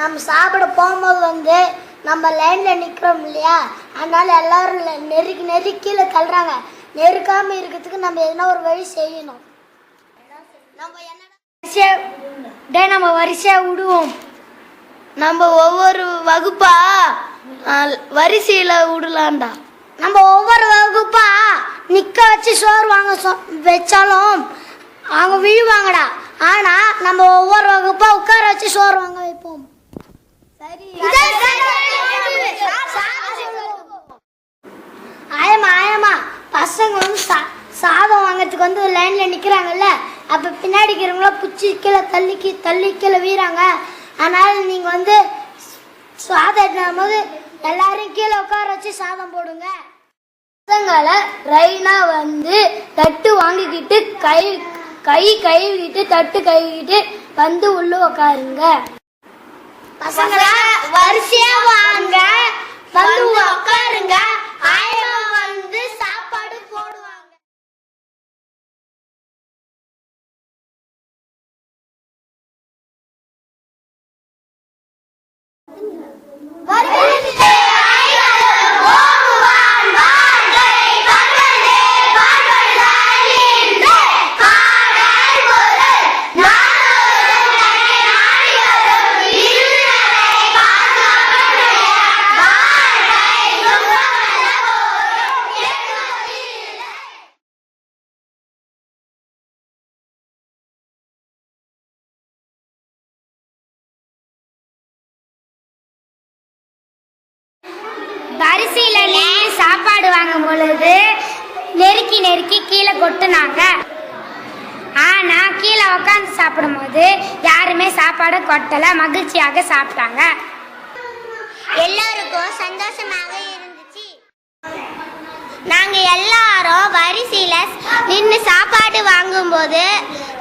நம்ம சாப்பிட போகும்போது வந்து நம்ம லைனில் நிற்கிறோம் இல்லையா? அதனால் எல்லோரும் நெருக்கி நெருக்கி கீழே தள்ளுறாங்க. நெருக்காமல் இருக்கிறதுக்கு நம்ம எதனா ஒரு வழி செய்யணும். நம்ம என்ன வரிசையாக டே நம்ம வரிசையாக விடுவோம். நம்ம ஒவ்வொரு வகுப்பா வரிசையில் வரிசையில விடலாம்டா. நம்ம ஒவ்வொரு வகுப்பா நிற்க வச்சு சோறு வாங்க சொ- வச்சாலும் அவங்க விழுவாங்கடா. ஆனால் நம்ம ஒவ்வொரு வகுப்பாக உட்கார வச்சு சோறு வாங்க வைப்போம். ஆயமா ஆயமா பசங்க வந்து சா- சாதம் வாங்கறதுக்கு வந்து லைன்ல நிக்கிறாங்கல்ல? அப்ப பின்னாடி இருக்கிறவங்கள புச்சி கீழே தள்ளிக்கி தள்ளி கீழே வீறாங்க. அதனால நீங்க வந்து சாதம் எடுக்கும் போது எல்லாரையும் கீழே உட்கார வச்சு சாதம் போடுங்க. பசங்களை ரைனா வந்து தட்டு வாங்கிக்கிட்டு கை கை கழுவிக்கிட்டு தட்டு கழுவிக்கிட்டு வந்து உள்ள உட்காருங்க. பசங்களா வரிசையா வாங்க. வந்து வரிசையில் நின்று சாப்பாடு வாங்கும் பொழுது நெருக்கி நெருக்கி கீழே கொட்டுனாங்க. ஆனா கீழே உட்காந்து சாப்பிடும்போது யாருமே சாப்பாடு கொட்டல மகிழ்ச்சியாக சாப்பிட்டாங்க. எல்லாருக்கும் சந்தோஷமாக இருந்துச்சு. நாங்க எல்லாரும் வரிசையில நின்று சாப்பாடு வாங்கும்போது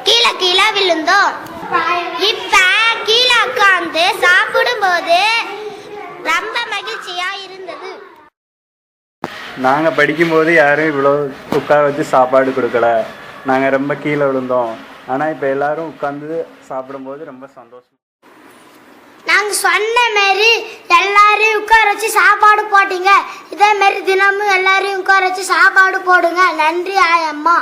கீழே கீழே விழுந்தோம். இப்ப கீழே உட்காந்து சாப்பிடும்போது ரொம்ப மகிழ்ச்சியா நாங்கள் படிக்கும்போது யாரும் இவ்வளோ உட்கார வச்சு சாப்பாடு கொடுக்கல. நாங்கள் ரொம்ப கீழே விழுந்தோம். ஆனால் இப்போ எல்லாரும் உட்காந்து சாப்பிடும்போது ரொம்ப சந்தோஷம். நாங்க சொன்ன மாரி எல்லாரையும் உட்கார வச்சு சாப்பாடு போட்டீங்க. இதே மாதிரி தினமும் எல்லாரையும் உட்கார வச்சு சாப்பாடு போடுங்க. நன்றி ஆயம்மா.